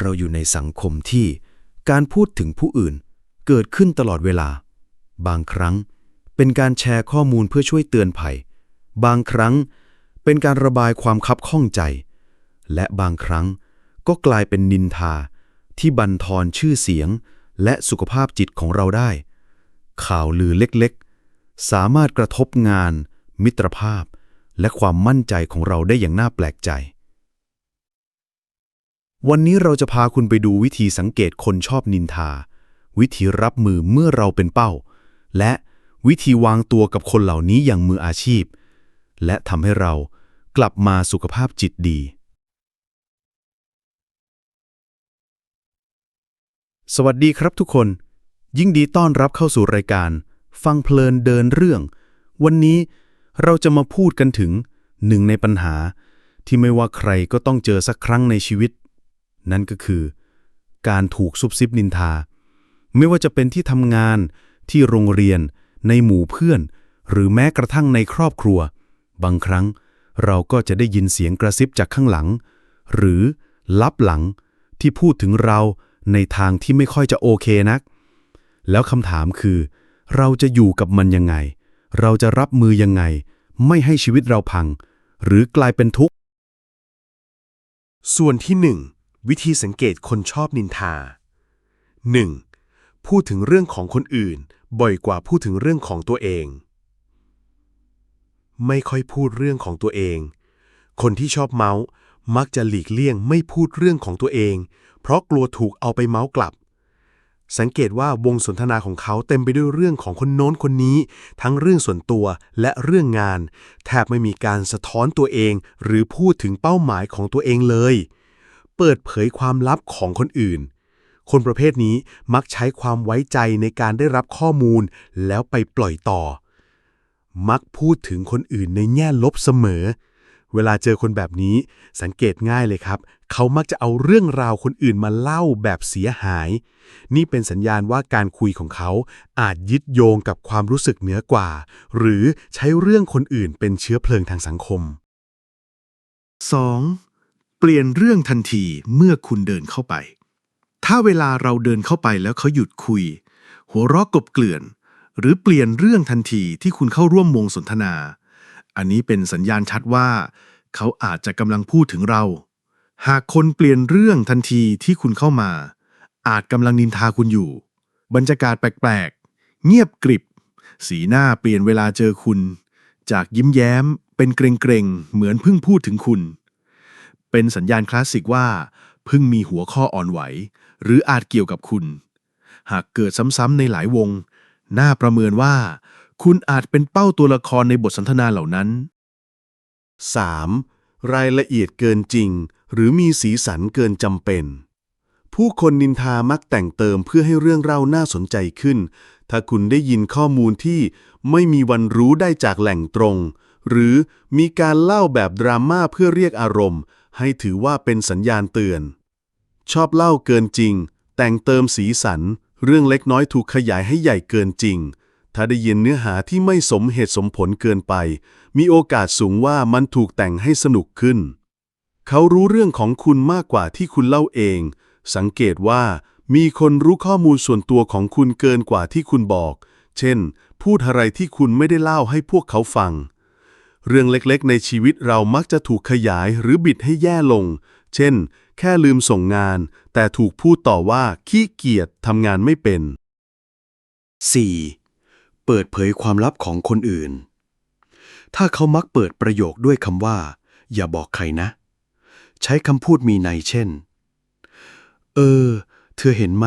เราอยู่ในสังคมที่การพูดถึงผู้อื่นเกิดขึ้นตลอดเวลา บางครั้งเป็นการแชร์ข้อมูลเพื่อช่วยเตือนภัย บางครั้งเป็นการระบายความคับข้องใจ และบางครั้งก็กลายเป็นนินทาที่บั่นทอนชื่อเสียงและสุขภาพจิตของเราได้ ข่าวลือเล็กๆ สามารถกระทบงาน มิตรภาพ และความมั่นใจของเราได้อย่างน่าแปลกใจ วันนี้เราจะพาคุณไปดูวิธีสังเกตคนชอบนินทา วิธีรับมือเมื่อเราเป็นเป้า และวิธีวางตัวกับคนเหล่านี้อย่างมืออาชีพ และทำให้เรากลับมาสุขภาพจิตดี สวัสดีครับทุกคน ยิ่งดีต้อนรับเข้าสู่รายการ ฟังเพลินเดินเรื่อง วันนี้เราจะมาพูดกันถึงหนึ่งในปัญหาที่ไม่ว่าใครก็ต้องเจอสักครั้งในชีวิต นั่นก็คือ การถูกซุบซิบนินทา ไม่ว่าจะเป็นที่ทำงาน ที่โรงเรียน ในหมู่เพื่อน หรือแม้กระทั่งในครอบครัว บางครั้งเราก็จะได้ยินเสียงกระซิบจากข้างหลัง หรือลับหลังที่พูดถึงเราในทางที่ไม่ค่อยจะโอเคนัก แล้วคำถามคือ เราจะอยู่กับมันยังไง เราจะรับมือยังไง ไม่ให้ชีวิตเราพัง หรือกลายเป็นทุกข์ ส่วนที่1 วิธีสังเกตคนชอบนินทา 1. พูดถึงเรื่องของคนอื่น บ่อยกว่าพูดถึงเรื่องของตัวเอง ไม่ค่อยพูดเรื่องของตัวเอง คนที่ชอบเมาส์มักจะหลีกเลี่ยงไม่พูดเรื่องของตัวเอง เพราะกลัวถูกเอาไปเมาส์กลับ สังเกตว่าวงสนทนาของเขาเต็มไปด้วยเรื่องของคนโน้นคนนี้ ทั้งเรื่องส่วนตัวและเรื่องงาน แทบไม่มีการสะท้อนตัวเอง หรือพูดถึงเป้าหมายของตัวเองเลย เปิดเผยความลับของคนอื่น คนประเภทนี้มักใช้ความไว้ใจในการได้รับข้อมูล แล้วไปปล่อยต่อ มักพูดถึงคนอื่นในแง่ลบเสมอ เวลาเจอคนแบบนี้สังเกตง่ายเลยครับ เขามักจะเอาเรื่องราวคนอื่นมาเล่าแบบเสียหาย นี่เป็นสัญญาณว่าการคุยของเขาอาจยึดโยงกับความรู้สึกเหนือกว่า หรือใช้เรื่องคนอื่นเป็นเชื้อเพลิงทางสังคม 2. เปลี่ยนเรื่องทันทีเมื่อคุณเดินเข้าไป ถ้าเวลาเราเดินเข้าไปแล้วเขาหยุดคุย หัวเราะกบเกลื่อน หรือเปลี่ยนเรื่องทันทีที่คุณเข้าร่วมวงสนทนา อันนี้เป็นสัญญาณชัดว่า เขาอาจจะกำลังพูดถึงเรา หากคนเปลี่ยนเรื่องทันทีที่คุณเข้ามา อาจกำลังนินทาคุณอยู่ บรรยากาศแปลกๆ เงียบกริบ สีหน้าเปลี่ยนเวลาเจอคุณ จากยิ้มแย้มเป็นเกรงๆ เหมือนเพิ่งพูดถึงคุณ เป็นสัญญาณคลาสสิกว่าเพิ่งมีหัวข้ออ่อนไหว หรืออาจเกี่ยวกับคุณ หากเกิดซ้ำๆในหลายวง น่าประเมินว่า คุณอาจเป็นเป้าตัวละครในบทสนทนาเหล่านั้น 3. รายละเอียดเกินจริง หรือมีสีสันเกินจำเป็น ผู้คนนินทามักแต่งเติมเพื่อให้เรื่องเล่าน่าสนใจขึ้น ถ้าคุณได้ยินข้อมูลที่ไม่มีวันรู้ได้จากแหล่งตรง หรือมีการเล่าแบบดราม่าเพื่อเรียกอารมณ์ให้ถือว่าเป็นสัญญาณเตือน ชอบเล่าเกินจริง แต่งเติมสีสัน เรื่องเล็กน้อยถูกขยายให้ใหญ่เกินจริง ถ้าได้ยินเนื้อหาที่ไม่สมเหตุสมผลเกินไป มีโอกาสสูงว่ามันถูกแต่งให้สนุกขึ้น เขารู้เรื่องของคุณมากกว่าที่คุณเล่าเอง สังเกตว่า มีคนรู้ข้อมูลส่วนตัวของคุณเกินกว่าที่คุณบอก เช่น พูดอะไรที่คุณไม่ได้เล่าให้พวกเขาฟัง เรื่องเล็กๆ ในชีวิตเรามักจะถูกขยายหรือบิดให้แย่ลง เช่น แค่ลืมส่งงาน แต่ถูกพูดต่อว่าขี้เกียจทำงานไม่เป็น 4. เปิดเผยความลับของคนอื่น ถ้าเขามักเปิดประโยคด้วยคำว่า อย่าบอกใครนะ ใช้คำพูดมีในเช่น เออ เธอเห็นไหม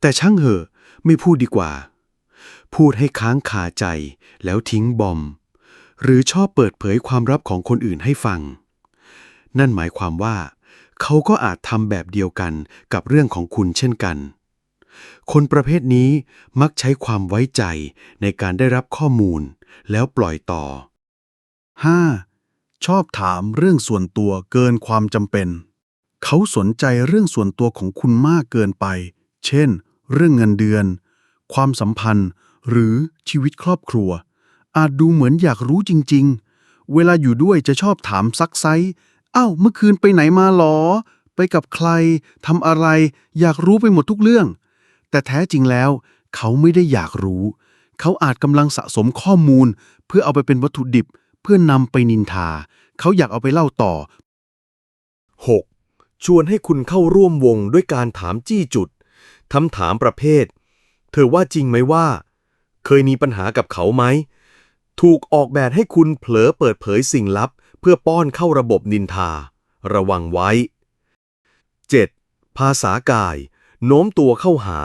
แต่ช่างเหอะ ไม่พูดดีกว่า พูดให้ค้างคาใจแล้วทิ้งบอม หรือชอบเปิดเผยความลับของคนอื่นให้ฟัง นั่นหมายความว่า เขาก็อาจทำแบบเดียวกันกับเรื่องของคุณเช่นกัน คนประเภทนี้มักใช้ความไว้ใจในการได้รับข้อมูล แล้วปล่อยต่อ 5. ชอบถามเรื่องส่วนตัวเกินความจำเป็น เขาสนใจเรื่องส่วนตัวของคุณมากเกินไป เช่น เรื่องเงินเดือน ความสัมพันธ์ หรือชีวิตครอบครัว อาจดูเหมือนอยากรู้จริง ๆ เวลาอยู่ด้วยจะชอบถามซักไซอ้าวเมื่อคืนไปไหนมาหรอ ไปกับใครทำอะไร อยากรู้ไปหมดทุกเรื่อง แต่แท้จริงแล้ว เขาไม่ได้อยากรู้ เขาอาจกำลังสะสมข้อมูล เพื่อเอาไปเป็นวัตถุดิบ เพื่อนำไปนินทา เขาอยากเอาไปเล่าต่อ 6. ชวนให้คุณเข้าร่วมวงด้วยการถามจี้จุดคำถามประเภท เธอว่าจริงไหมว่า เคยมีปัญหากับเขาไหม ถูกออกแบบให้คุณเผลอเปิดเผยสิ่งลับ เพื่อป้อนเข้าระบบนินทา ระวังไว้ 7. ภาษากาย โน้มตัวเข้าหา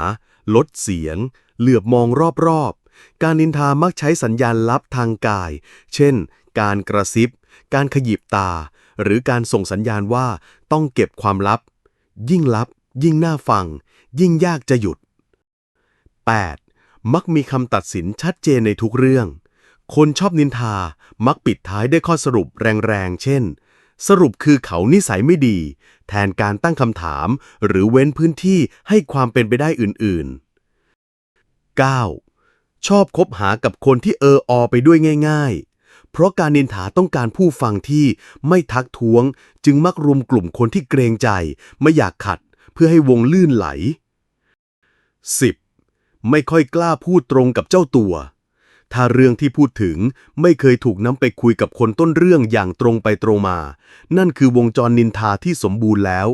ลดเสียง เหลือบมองรอบๆ การนินทามักใช้สัญญาณลับทางกาย เช่น การกระซิบ การขยิบตา หรือการส่งสัญญาณว่าต้องเก็บความลับ ยิ่งลับ ยิ่งน่าฟัง ยิ่งยากจะหยุด 8. มักมีคำตัดสินชัดเจนในทุกเรื่อง คนชอบนินทา มักปิดท้ายด้วยข้อสรุปแรงๆ เช่น สรุปคือเขานิสัยไม่ดี แทนการตั้งคำถาม หรือเว้นพื้นที่ให้ความเป็นไปได้อื่นๆ 9. ชอบคบหากับคนที่เอออไปด้วยง่าย ๆ เพราะการนินทาต้องการผู้ฟังที่ไม่ทักท้วง จึงมักรวมกลุ่มคนที่เกรงใจ ไม่อยากขัด เพื่อให้วงลื่นไหล 10. ไม่ค่อยกล้าพูดตรงกับเจ้าตัว ถ้าเรื่องที่พูดถึงไม่เคยถูกนำไปคุยกับคนต้นเรื่องอย่างตรงไปตรงมา นั่นคือวงจรนินทาที่สมบูรณ์แล้ว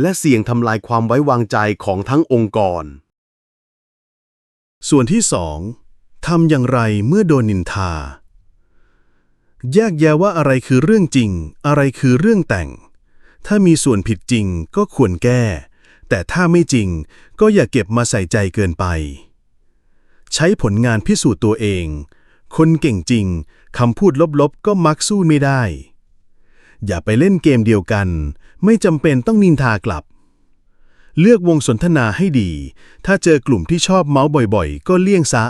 และเสี่ยงทำลายความไว้วางใจของทั้งองค์กร ส่วนที่สองทำอย่างไรเมื่อโดนนินทา แยกแยะว่าอะไรคือเรื่องจริง อะไรคือเรื่องแต่ง ถ้ามีส่วนผิดจริงก็ควรแก้ แต่ถ้าไม่จริงก็อย่าเก็บมาใส่ใจเกินไป ใช้ผลงานพิสูจน์ตัวเอง คนเก่งจริงคำพูดลบๆ ก็มักสู้ไม่ได้ อย่าไปเล่นเกมเดียวกัน ไม่จำเป็นต้องนินทากลับ เลือกวงสนทนาให้ดี ถ้าเจอกลุ่มที่ชอบเมาส์บ่อยๆ ก็เลี่ยงซะ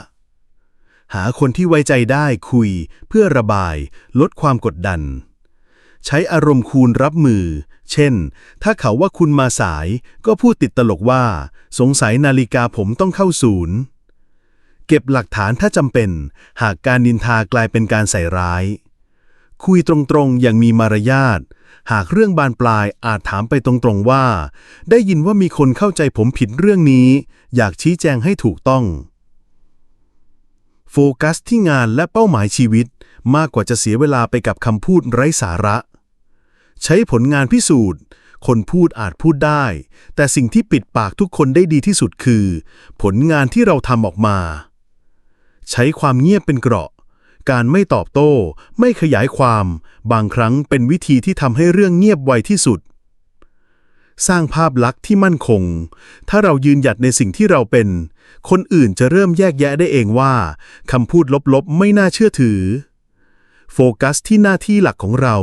หาคนที่ไว้ใจได้คุย เพื่อระบาย ลดความกดดัน ใช้อารมณ์คูณรับมือ เช่น ถ้าเขาว่าคุณมาสาย ก็พูดติดตลกว่า สงสัยนาฬิกาผมต้องเข้าศูนย์ เก็บหลักฐานถ้าจำเป็น หากการนินทากลายเป็นการใส่ร้าย คุยตรงๆ อย่างมีมารยาท หากเรื่องบานปลายอาจถามไปตรงๆว่า ได้ยินว่ามีคนเข้าใจผมผิดเรื่องนี้ อยากชี้แจงให้ถูกต้อง โฟกัสที่งานและเป้าหมายชีวิตมากกว่าจะเสียเวลาไปกับคำพูดไร้สาระ ใช้ผลงานพิสูจน์ คนพูดอาจพูดได้ แต่สิ่งที่ปิดปากทุกคนได้ดีที่สุดคือ ผลงานที่เราทำออกมา ใช้ความเงียบเป็นเกราะ การไม่ตอบโต้ ไม่ขยายความ บางครั้งเป็นวิธีที่ทำให้เรื่องเงียบไวที่สุด สร้างภาพลักษณ์ที่มั่นคง ถ้าเรายืนหยัดในสิ่งที่เราเป็น คนอื่นจะเริ่มแยกแยะได้เองว่าคำพูดลบๆ ไม่น่าเชื่อถือ โฟกัสที่หน้าที่หลักของเรา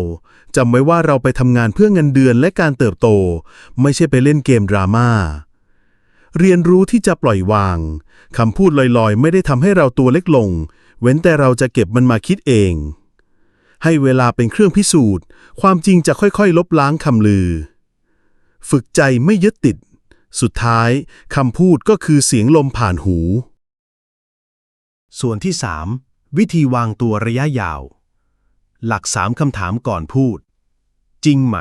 จำไว้ว่าเราไปทำงานเพื่อเงินเดือนและการเติบโต ไม่ใช่ไปเล่นเกมดราม่า เรียนรู้ที่จะปล่อยวางคำพูดลอยๆ ไม่ได้ทำให้เราตัวเล็กลง เว้นแต่เราจะเก็บมันมาคิดเอง ให้เวลาเป็นเครื่องพิสูจน์ ความจริงจะค่อยๆ ลบล้างคำลือ ฝึกใจไม่ยึดติด สุดท้ายคำพูดก็คือเสียงลมผ่านหู ส่วนที่ 3 วิธีวางตัวระยะยาว หลัก3คำถามก่อนพูด จริงไหม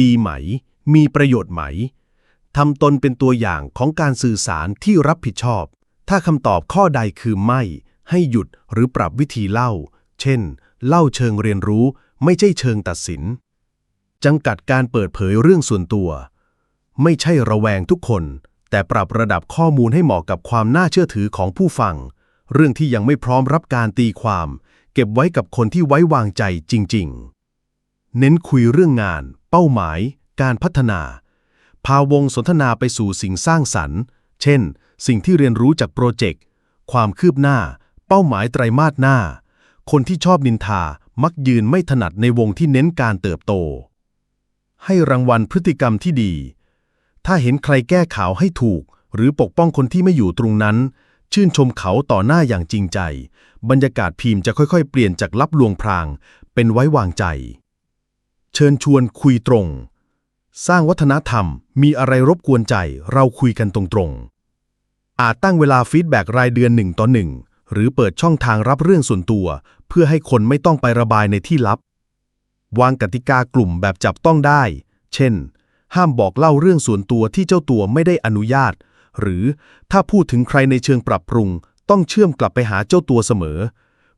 ดีไหม มีประโยชน์ไหม ทำตนเป็นตัวอย่างของการสื่อสารที่รับผิดชอบ ถ้าคำตอบข้อใดคือไม่ ให้หยุดหรือปรับวิธีเล่า เช่น เล่าเชิงเรียนรู้ ไม่ใช่เชิงตัดสินจำกัดการเปิดเผยเรื่องส่วนตัว ไม่ใช่ระแวงทุกคน แต่ปรับระดับข้อมูลให้เหมาะกับความน่าเชื่อถือของผู้ฟัง เรื่องที่ยังไม่พร้อมรับการตีความ เก็บไว้กับคนที่ไว้วางใจจริง ๆ เน้นคุยเรื่องงาน เป้าหมาย การพัฒนา พาวงสนทนาไปสู่สิ่งสร้างสรรค์ เช่น สิ่งที่เรียนรู้จากโปรเจกต์ ความคืบหน้า เป้าหมายไตรมาสหน้า คนที่ชอบนินทามักยืนไม่ถนัดในวงที่เน้นการเติบโต ให้รางวัลพฤติกรรมที่ดี ถ้าเห็นใครแก้ข่าวให้ถูก หรือปกป้องคนที่ไม่อยู่ตรงนั้น ชื่นชมเขาต่อหน้าอย่างจริงใจ บรรยากาศพิมพ์จะค่อยๆ เปลี่ยนจากลับลวงพราง เป็นไว้วางใจ เชิญชวนคุยตรง สร้างวัฒนธรรม มีอะไรรบกวนใจ เราคุยกันตรงๆ อาจตั้งเวลาฟีดแบ็กรายเดือนหนึ่งต่อหนึ่ง หรือเปิดช่องทางรับเรื่องส่วนตัว เพื่อให้คนไม่ต้องไประบายในที่ลับ วางกติกากลุ่มแบบจับต้องได้ เช่น ห้ามบอกเล่าเรื่องส่วนตัวที่เจ้าตัวไม่ได้อนุญาต หรือถ้าพูดถึงใครในเชิงปรับปรุง ต้องเชื่อมกลับไปหาเจ้าตัวเสมอ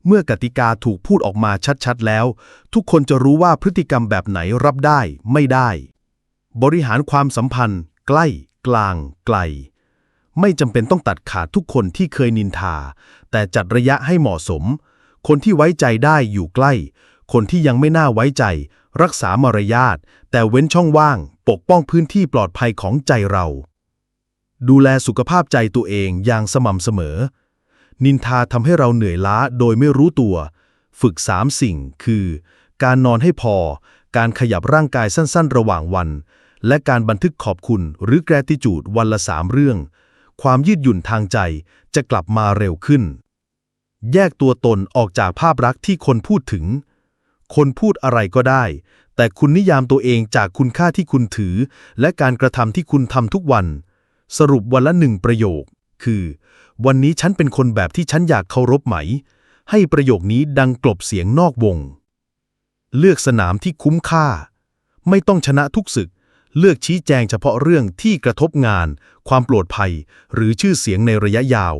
เมื่อกติกาถูกพูดออกมาชัดๆแล้ว ทุกคนจะรู้ว่าพฤติกรรมแบบไหนรับได้ไม่ได้ บริหารความสัมพันธ์ ใกล้ กลาง ไกล ไม่จำเป็นต้องตัดขาดทุกคนที่เคยนินทา แต่จัดระยะให้เหมาะสม คนที่ไว้ใจได้อยู่ใกล้ คนที่ยังไม่น่าไว้ใจ รักษามารยาท แต่เว้นช่องว่าง ปกป้องพื้นที่ปลอดภัยของใจเรา ดูแลสุขภาพใจตัวเองอย่างสม่ำเสมอ นินทาทำให้เราเหนื่อยล้าโดยไม่รู้ตัว ฝึกสามสิ่งคือ การนอนให้พอ การขยับร่างกายสั้น ๆ ระหว่างวัน และการบันทึกขอบคุณหรือ gratitude วันละสามเรื่อง ความยืดหยุ่นทางใจจะกลับมาเร็วขึ้น แยกตัวตนออกจากภาพลักษณ์ที่คนพูดถึง คนพูดอะไรก็ได้ แต่คุณนิยามตัวเองจากคุณค่าที่คุณถือ และการกระทำที่คุณทำทุกวัน สรุปวันละหนึ่งประโยค คือ วันนี้ฉันเป็นคนแบบที่ฉันอยากเคารพไหม ให้ประโยคนี้ดังกลบเสียงนอกวง เลือกสนามที่คุ้มค่า ไม่ต้องชนะทุกศึก เลือกชี้แจงเฉพาะเรื่องที่กระทบงาน ความปลอดภัย หรือชื่อเสียงในระยะยาว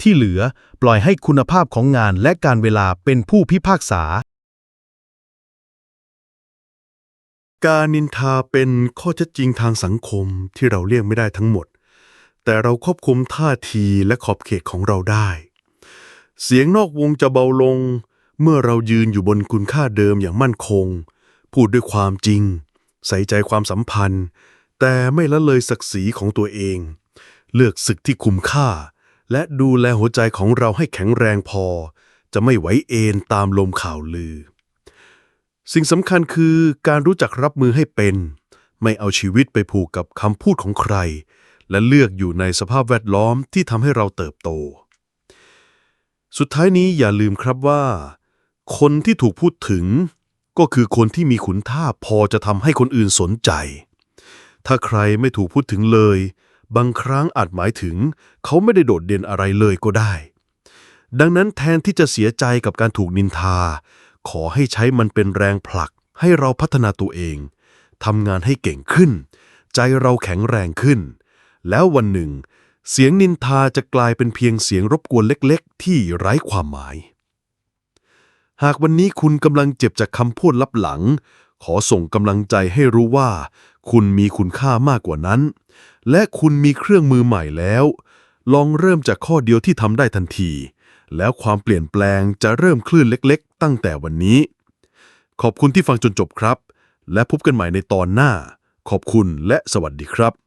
ที่เหลือปล่อยให้คุณภาพของงานและการเวลาเป็นผู้พิพากษา การนินทาเป็นข้อเท็จจริงทางสังคมที่เราเลี่ยงไม่ได้ทั้งหมด แต่เราควบคุมท่าทีและขอบเขตของเราได้ เสียงนอกวงจะเบาลง เมื่อเรายืนอยู่บนคุณค่าเดิมอย่างมั่นคง พูดด้วยความจริง ใส่ใจความสัมพันธ์ แต่ไม่ละเลยศักดิ์ศรีของตัวเอง เลือกศึกที่คุ้มค่า และดูแลหัวใจของเราให้แข็งแรงพอ จะไม่ไหวเอนตามลมข่าวลือ สิ่งสำคัญคือการรู้จักรับมือให้เป็น ไม่เอาชีวิตไปผูกกับคำพูดของใคร และเลือกอยู่ในสภาพแวดล้อมที่ทำให้เราเติบโต สุดท้ายนี้อย่าลืมครับว่า คนที่ถูกพูดถึง ก็คือคนที่มีขุนท่าพอจะทำให้คนอื่นสนใจ ถ้าใครไม่ถูกพูดถึงเลย บางครั้งอาจหมายถึง เขาไม่ได้โดดเด่นอะไรเลยก็ได้ ดังนั้นแทนที่จะเสียใจกับการถูกนินทา ขอให้ใช้มันเป็นแรงผลัก ให้เราพัฒนาตัวเองทำงานให้เก่งขึ้น ใจเราแข็งแรงขึ้น แล้ววันหนึ่ง เสียงนินทาจะกลายเป็นเพียงเสียงรบกวนเล็ก ๆ ที่ไร้ความหมาย หากวันนี้คุณกำลังเจ็บจากคำพูดลับหลัง ขอส่งกำลังใจให้รู้ว่า คุณมีคุณค่ามากกว่านั้น และคุณมีเครื่องมือใหม่แล้ว ลองเริ่มจากข้อเดียวที่ทำได้ทันที แล้วความเปลี่ยนแปลงจะเริ่มคลื่นเล็กๆ ตั้งแต่วันนี้ ขอบคุณที่ฟังจนจบครับ และพบกันใหม่ในตอนหน้า ขอบคุณและสวัสดีครับ